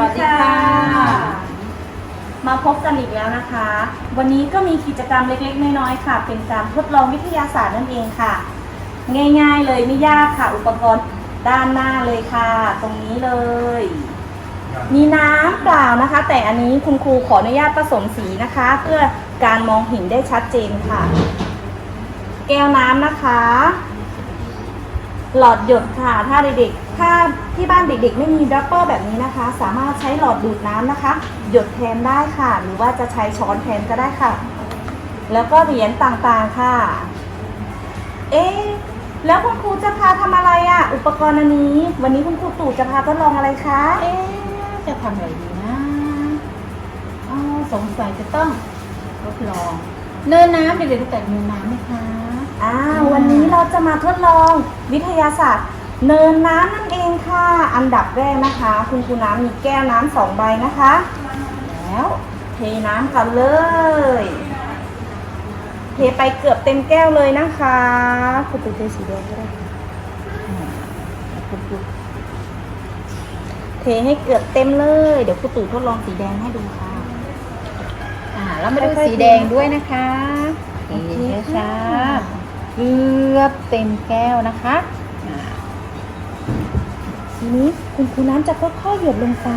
วัสดีค่ะ มาพบกันอีกแล้วนะคะ วันนี้ก็มีกิจกรรมเล็กๆ น้อยๆค่ะ เป็นการทดลองวิทยาศาสตร์นั่นเองค่ะ ง่ายๆเลยไม่ยากค่ะ อุปกรณ์ด้านหน้าเลยค่ะ ตรงนี้เลย มีน้ำเปล่านะคะ แต่อันนี้คุณครูขออนุญาตผสมสีนะคะ เพื่อการมองเห็นได้ชัดเจนค่ะ แก้วน้ำนะคะ หลอดหยดค่ะ ถ้าเด็กๆ ถ้าที่บ้านเด็กๆ ไม่มีดับเบิลแบบนี้นะคะ สามารถใช้หลอดดูดน้ำนะคะ หยดแทนได้ค่ะ หรือว่าจะใช้ช้อนแทนก็ได้ค่ะ แล้วก็เหรียญต่างๆค่ะ เอ๊แล้วคุณครูจะพาทำอะไรอะ่ะ อุปกรณ์อันนี้ วันนี้คุณครูตู่จะพาทดลองอะไรคะ เอ๊จะทำอะไรดีนะอ๋อสงสัยจะต้องทดลอง เนินน้ำเด็กๆรู้จักเนินน้ำไหมคะ อ่าวันนี้เราจะมาทดลองวิทยาศาสตร์ เนินน้ำนั่นเองค่ะ อันดับแรกนะคะ คุณครูน้ำมีแก้วน้ำสองใบนะคะ แล้วเทน้ำกันเลย เทไปเกือบเต็มแก้วเลยนะคะคุณตู่เทสีแดงก็ได้ค่ะอ่าคุณตู่เทให้เกือบเต็มเลย เดี๋ยวคุณตู่ทดลองสีแดงให้ดูค่ะอ่าแล้วมาดูค่อยๆสีแดงด้วยนะคะ โอเคเทช้าค่ะๆ เกือบเต็มแก้วนะคะทีนี้คุณครูน้ำจะค่อยๆหยดลงไป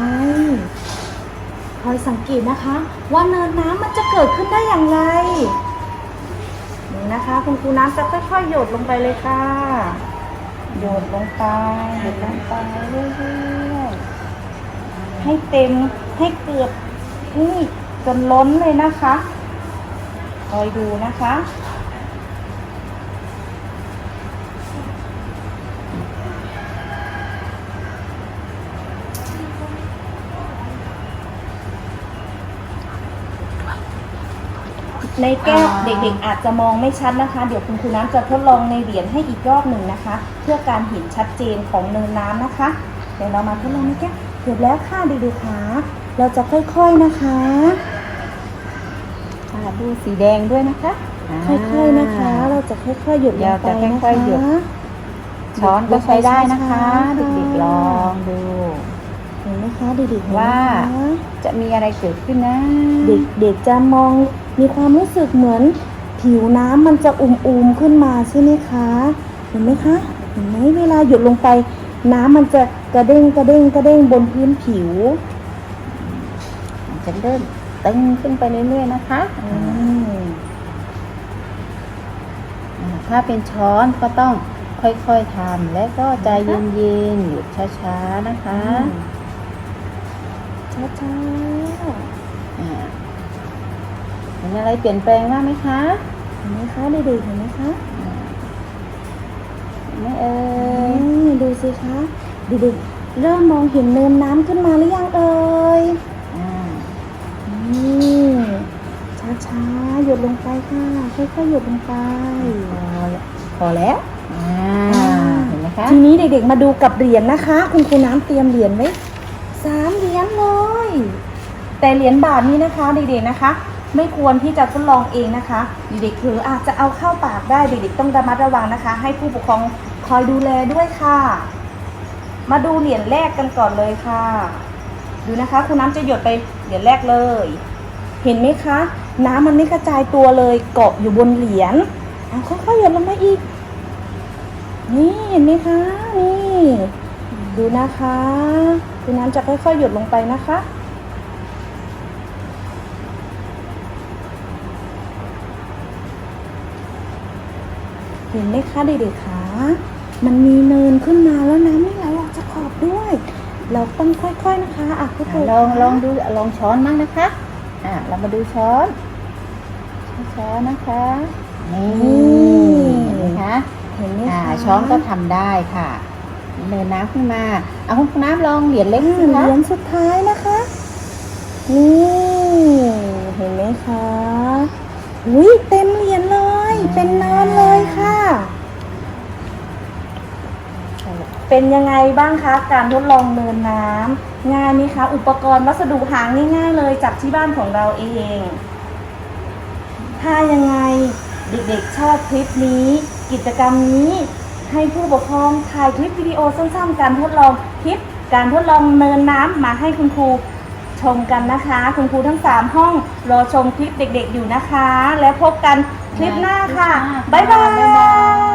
คอยสังเกตนะคะ ว่าเนินน้ำมันจะเกิดขึ้นได้อย่างไรนี่นะคะ คุณครูน้ำจะค่อยๆหยดลงไปเลยค่ะ หยดลงไปหยดลงไปเรื่อยๆให้เต็มให้เกือบนี่จนล้นเลยนะคะ คอยดูนะคะ ในแก้วเด็กๆ อาจจะมองไม่ชัดนะคะ เดี๋ยวคุณครูน้ำจะทดลองในเหรียญให้อีกรอบหนึ่งนะคะ เพื่อการเห็นชัดเจนของเนินน้ำนะคะ เดี๋ยวเรามาทดลองในแก้วเสร็จแล้วค่ะเด็กๆค่ะเราจะค่อยๆนะคะอ่าดูสีแดงด้วยนะคะาค่อยๆนะคะ เราจะค่อยๆหยดลงไปเราจะนะค่คะอยๆหยดช้อนก็ใช้ได้นะคะช้าๆเด็กๆลองดูเห็นไหมคะเด็กๆเห็นไหมว่าคะจะมีอะไรเกิดขึ้นนะ เด็กเด็กจะมอง มีความรู้สึกเหมือนผิวน้ำมันจะอุ่มๆขึ้นมาใช่ไหมคะ เห็นไหมคะ เห็นไหมเวลาหยดลงไป น้ำมันจะกระเด้งกระเด้งกระเด้งบนพื้นผิวมันจะเริ่มตึงขึ้นไปเรื่อยๆนะคะอืมอ่าถ้าเป็นช้อนก็ต้องค่อยๆทำและก็ใจเย็นๆหยุดช้าๆนะคะ ช้าช้าอ่า เห็นอะไรเปลี่ยนแปลงบ้างไหมคะๆเห็นไหมคะเด็กๆเห็นไหมคะเห็นไหม่เอ่อืยมดูสิคะเด็กๆเริ่มมองเห็นเนินน้ำขึ้นมาหรือยังเอ่ยอ่านี่ช้าช้าๆหยดลงไปค่ะค่อยๆหยดลงไปพอแล้วพอแล้วอ่าเห็นไหมคะทีนี้เด็กๆมาดูกับเหรียญนะคะ คุณครูน้ำเตรียมเหรียญไว้สามเหรียญเลยแต่เหรียญบาทนี้นะคะเด็กๆนะคะ ไม่ควรที่จะทดลองเองนะคะเด็กๆถืออาจจะเอาเข้าปากได้เด็กๆต้องระมัดระวังนะคะ ให้ผู้ปกครองคอยดูแลด้วยค่ะ มาดูเหรียญแรกกันก่อนเลยค่ะ ดูนะคะคุณน้ำจะหยดไปเหรียญแรกเลย เห็นไหมคะ น้ำมันไม่กระจายตัวเลยเกาะอยู่บนเหรียญเอาค่อยๆหยดลงมาอีก นี่เห็นไหมคะนี่ ดูนะคะคุณน้ำจะค่อยๆหยดลงไปนะคะ เห็นไหมคะเด็กๆคะมันมีเนินขึ้นมาแล้วน้ำไม่ไหลออกจากขอบด้วย เราต้องค่อยๆนะคะอะคุณครูลองลองดูลองช้อนมั้งนะคะอ่าเรามาดูช้อนช้อนๆนะคะนี่เห็นไหมคะเห็นไหมอ่าคะช้อนก็ทำได้ค่ะเนินน้ำขึ้นมาเอาคุณน้ำลองเหรียญเล็กอืสิมคะเหรียญสุดท้ายนะคะนี่เห็นไหมคะอุ้ยเต็มเหรียญ เป็นนินเลยค่ะ เป็นยังไงบ้างคะการทดลองเนินน้ำง่ายไหมคะอุปกรณ์วัสดุหาง่ายๆเลยจากที่บ้านของเราเอง ถ้ายังไงเด็กๆชอบคลิปนี้ กิจกรรมนี้ให้ผู้ปกครองถ่ายคลิปวิดีโอสั้นๆ การทดลองคลิปการทดลองเนินน้ำมาให้คุณครู ชมกันนะคะ คุณครูทั้ง 3 ห้องรอชมคลิปเด็กๆอยู่นะคะ แล้วพบกันคลิปหน้าค่ะ บ๊ายบาย